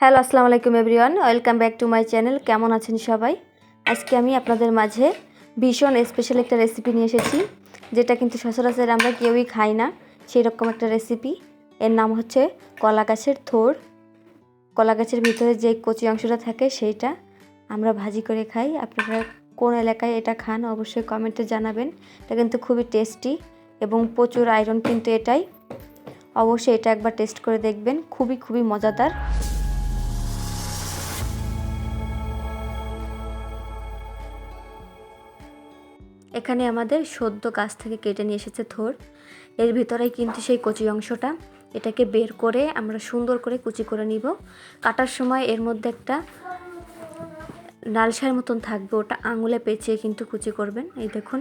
Hello আসসালামু আলাইকুম everyone welcome back to my channel কেমন আছেন সবাই? আজকে আমি আপনাদের মাঝে ভীষণ স্পেশাল একটা রেসিপি নিয়ে এসেছি, যেটা কিন্তু সচরাচর আমরা কেউই খাই না। সেই রকম একটা রেসিপি এর নাম হচ্ছে কলা গাছের থোর। কলা গাছের ভিতরে যে কচি অংশটা থাকে, সেইটা আমরা ভাজি করে খাই। আপনারা কোন এলাকায় এটা খান, অবশ্যই কমেন্টে জানাবেন। এটা কিন্তু খুবই টেস্টি এবং প্রচুর আয়রন কিন্তু এটাই। অবশ্যই এটা একবার টেস্ট করে দেখবেন। খুবই খুবই মজাদার। এখানে আমাদের সদ্য গাছ থেকে কেটে নিয়ে এসেছে থোর। এর ভিতরেই কিন্তু সেই কচি অংশটা। এটাকে বের করে আমরা সুন্দর করে কুচি করে নিব। কাটার সময় এর মধ্যে একটা নালসার মতন থাকবে। ওটা আঙুলে পেঁচিয়ে কিন্তু কুচি করবেন। এই দেখুন,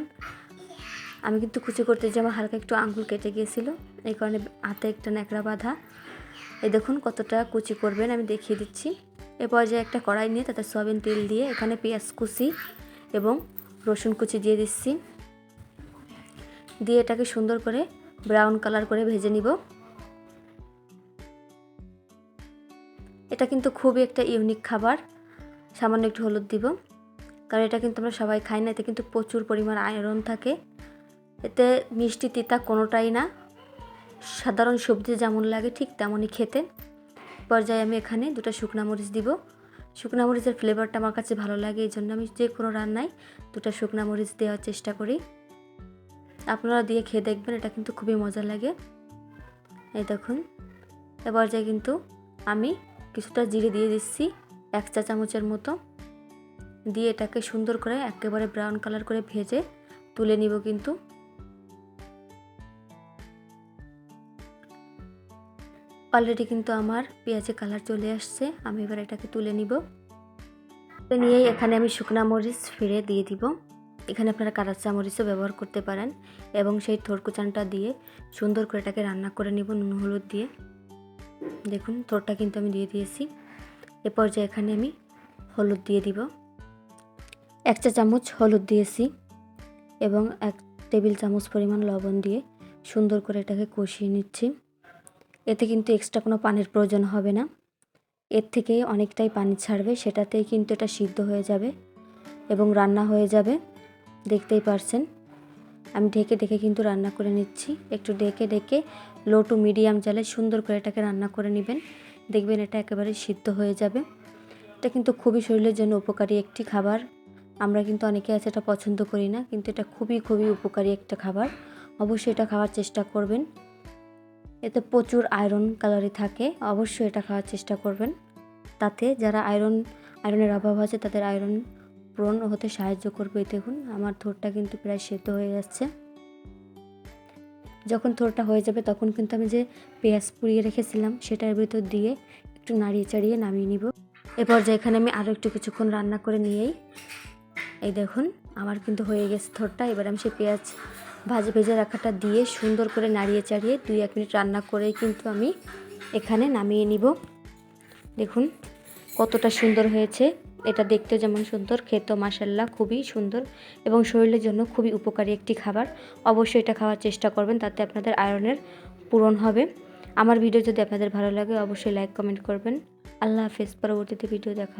আমি কিন্তু কুচি করতে যে আমার হালকা একটু আঙুল কেটে গিয়েছিল। এই কারণে হাতে একটা ন্যাকড়া বাঁধা। এই দেখুন কতটা কুচি করবেন, আমি দেখিয়ে দিচ্ছি। এ পর্যায়ে একটা কড়াই নিয়ে তাতে সয়াবিন তেল দিয়ে এখানে পেঁয়াজ কুচি এবং রসুন কুচি দিয়ে দিচ্ছি। দিয়ে এটাকে সুন্দর করে ব্রাউন কালার করে ভেজে নিব। এটা কিন্তু খুবই একটা ইউনিক খাবার। সামান্য একটু হলুদ দিব। কারণ এটা কিন্তু আমরা সবাই খাই না, এতে কিন্তু প্রচুর পরিমাণ আয়রন থাকে। এতে মিষ্টি তিতা কোনোটাই না। সাধারণ সবজি যেমন লাগে ঠিক তেমনই খেতে। পর্যায়ে আমি এখানে দুটো শুকনা মরিচ দিব। শুকনা মরিচের ফ্লেভারটা আমার কাছে ভালো লাগে, এই জন্য আমি যে কোনো রান্নায় দুটো শুকনা মরিচ দেওয়ার চেষ্টা করি। আপনারা দিয়ে খেয়ে দেখবেন, এটা কিন্তু খুবই মজা লাগে। এই দেখুন, এবার যে কিন্তু আমি কিছুটা জিরে দিয়ে দিচ্ছি, এক চা চামচের মতো। দিয়ে এটাকে সুন্দর করে একেবারে ব্রাউন কালার করে ভেজে তুলে নিব কিন্তু। অলরেডি কিন্তু আমার পেঁয়াজে কালার চলে আসছে। আমি এবার এটাকে তুলে নিব। নিয়েই এখানে আমি শুকনা মরিচ ফিরে দিয়ে দিব। এখানে আপনারা কারাচা মরিচও ব্যবহার করতে পারেন এবং সেই থরকুচানটা দিয়ে সুন্দর করে এটাকে রান্না করে নিব নুন, হলুদ দিয়ে। দেখুন, থরটা কিন্তু আমি দিয়ে দিয়েছি। এ পর্যায়ে এখানে আমি হলুদ দিয়ে দিব। এক চা চামচ হলুদ দিয়েছি এবং এক টেবিল চামচ পরিমাণ লবণ দিয়ে সুন্দর করে এটাকে কষিয়ে নিচ্ছি। এতে কিন্তু এক্সট্রা কোনো পানির প্রয়োজন হবে না। এর থেকে অনেকটাই পানি ছাড়বে, সেটাতেই কিন্তু এটা সিদ্ধ হয়ে যাবে এবং রান্না হয়ে যাবে। দেখতেই পারছেন। আমি ঢেকে ঢেকে কিন্তু রান্না করে নিচ্ছি। একটু ডেকে ডেকে লো টু মিডিয়াম জালে সুন্দর করে এটাকে রান্না করে নেবেন। দেখবেন এটা একেবারে সিদ্ধ হয়ে যাবে। এটা কিন্তু খুবই শরীরের জন্য উপকারী একটি খাবার। আমরা কিন্তু অনেকে আছে এটা পছন্দ করি না, কিন্তু এটা খুবই খুবই উপকারী একটা খাবার। অবশ্যই এটা খাওয়ার চেষ্টা করবেন। এতে প্রচুর আয়রন ক্যালোরি থাকে, অবশ্যই এটা খাওয়ার চেষ্টা করবেন। তাতে যারা আয়রন আয়রনের অভাব আছে, তাদের আয়রন পূরণ হতে সাহায্য করবে। দেখুন, আমার থোরটা কিন্তু প্রায় সেদ্ধ হয়ে যাচ্ছে। যখন থোরটা হয়ে যাবে, তখন কিন্তু আমি যে পেঁয়াজ পুড়িয়ে রেখেছিলাম, সেটার ভিতর দিয়ে একটু নাড়িয়ে চাড়িয়ে নামিয়ে নিব। এরপর যে এখানে আমি আরও একটু কিছুক্ষণ রান্না করে নিয়েই, এই দেখুন, আমার কিন্তু হয়ে গেছে থোরটা। এবার আমি সেই পেঁয়াজ ভাজে, ভেজে রাখাটা দিয়ে সুন্দর করে নাড়িয়ে চাড়িয়ে দুই, এক মিনিট রান্না করেই কিন্তু আমি এখানে নামিয়ে নিব। দেখুন কতটা সুন্দর হয়েছে। এটা দেখতে যেমন সুন্দর খেতো মাসাল্লাহ খুবই সুন্দর এবং শরীরের জন্য খুবই উপকারী একটি খাবার। অবশ্যই এটা খাওয়ার চেষ্টা করবেন, তাতে আপনাদের আয়রনের পূরণ হবে। আমার ভিডিও যদি আপনাদের ভালো লাগে, অবশ্যই লাইক কমেন্ট করবেন। আল্লাহ হাফেজ, পরবর্তীতে ভিডিও দেখা